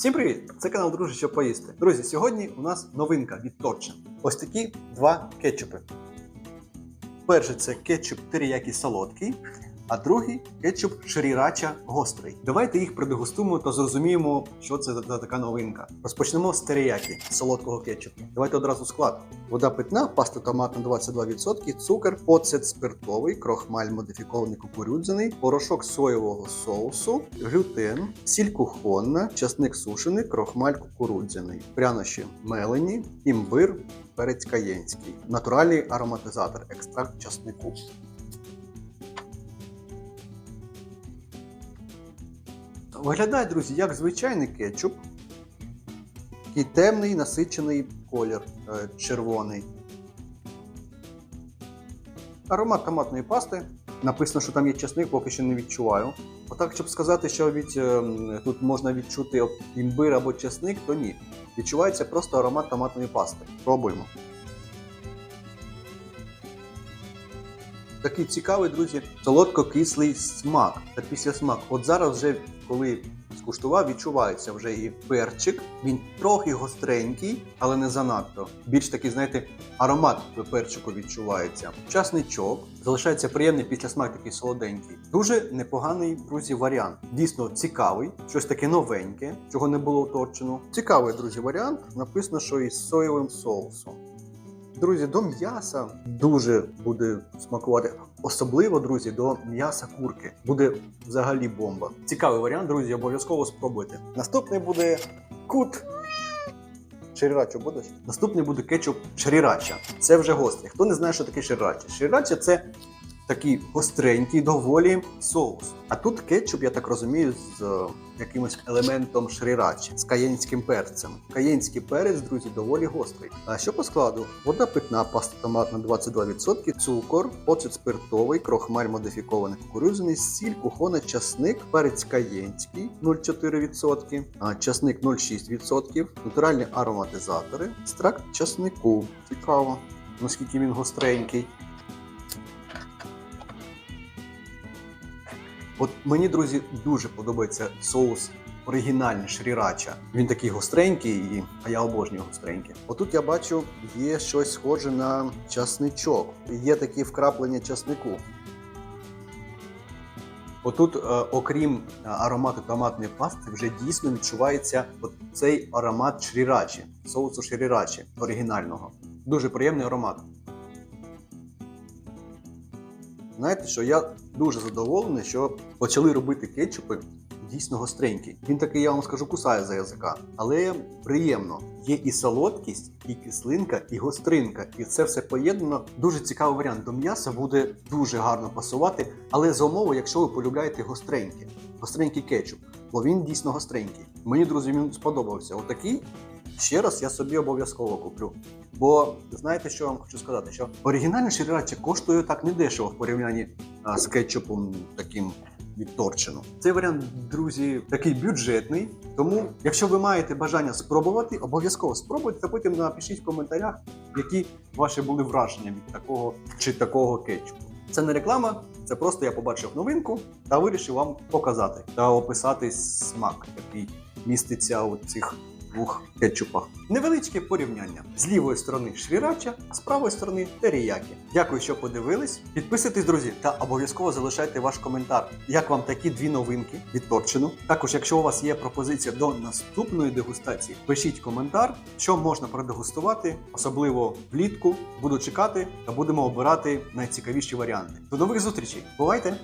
Всім привіт! Це канал Друже, що поїсти. Друзі, сьогодні у нас новинка від Торчин. Ось такі два кетчупи. Перший це кетчуп теріякі солодкий, а другий кетчуп шрірача гострий. Давайте їх продегустуємо та зрозуміємо, що це за така новинка. Розпочнемо з теріякі солодкого кетчупу. Давайте одразу склад. Вода питна, паста томатна 22%, цукор, оцет спиртовий, крохмаль модифікований кукурудзяний, порошок соєвого соусу, глютен, сіль кухонна, часник сушений, крохмаль кукурудзяний, прянощі мелені, імбир, перець каєнський, натуральний ароматизатор, екстракт часнику. Виглядає, друзі, як звичайний кетчуп. Такий темний насичений колір е, червоний. Аромат томатної пасти. Написано, що там є чесник, поки що не відчуваю. Отак, щоб сказати, що від, е, тут можна відчути імбир або чесник, то ні. Відчувається просто аромат томатної пасти. Пробуємо. Такий цікавий, друзі, солодко-кислий смак та післясмак. От зараз вже, коли скуштував, відчувається вже і перчик. Він трохи гостренький, але не занадто. Більш такий, знаєте, аромат перчику відчувається. Часничок. Залишається приємний післясмак такий солоденький. Дуже непоганий, друзі, варіант. Дійсно цікавий, щось таке новеньке, чого не було вторчено. Цікавий, друзі, варіант. Написано, що із соєвим соусом. Друзі, до м'яса дуже буде смакувати. Особливо, друзі, до м'яса курки. Буде взагалі бомба. Цікавий варіант, друзі, обов'язково спробуйте. Наступний буде кут. Шрірача будеш? Наступний буде кетчуп шрірача. Це вже гострий. Хто не знає, що таке шрірача? Шрірача це такий гостренький, доволі соус. А тут кетчуп, я так розумію, з якимось елементом шрірачі, з каєнським перцем. Каєнський перець, друзі, доволі гострий. А що по складу? Вода питна, паста томатна 22%, цукор, оцет спиртовий, крохмаль модифікований кукурудзяний, сіль, кухона, часник, перець каєнський 0,4%, а часник 0,6%, натуральні ароматизатори, екстракт часнику. Цікаво, наскільки він гостренький. От мені, друзі, дуже подобається соус оригінальний шрірача. Він такий гостренький, і... а я обожнюю гостренькі. Отут я бачу, є щось схоже на часничок. Є такі вкраплення часнику. Отут, е, окрім е, аромату томатної пасти, вже дійсно відчувається от цей аромат шрірачі, соусу шрірачі оригінального. Дуже приємний аромат. Знаєте, що я дуже задоволений, що почали робити кетчупи дійсно гостренькі. Він такий, я вам скажу, кусає за язика, але приємно. Є і солодкість, і кислинка, і гостринка. І це все поєднано. Дуже цікавий варіант. До м'яса буде дуже гарно пасувати, але за умови, якщо ви полюбляєте гостреньке, гостренький кетчуп, бо він дійсно гостренький. Мені, друзі, він сподобався. Отакий. Ще раз я собі обов'язково куплю. Бо знаєте, що вам хочу сказати? Що оригінальний шрірача коштує так недешево в порівнянні а, з кетчупом таким від Торчину. Цей варіант, друзі, такий бюджетний. Тому, якщо ви маєте бажання спробувати, обов'язково спробуйте та потім напишіть в коментарях, які ваші були враження від такого чи такого кетчупу. Це не реклама, це просто я побачив новинку та вирішив вам показати та описати смак, який міститься у цих двох кетчупах. Невеличке порівняння з лівої сторони шрірача, з правої сторони теріякі. Дякую, що подивились. Підписуйтесь, друзі, та обов'язково залишайте ваш коментар. Як вам такі дві новинки від Торчину? Також, якщо у вас є пропозиція до наступної дегустації, пишіть коментар, що можна продегустувати, особливо влітку. Буду чекати та будемо обирати найцікавіші варіанти. До нових зустрічей! Бувайте!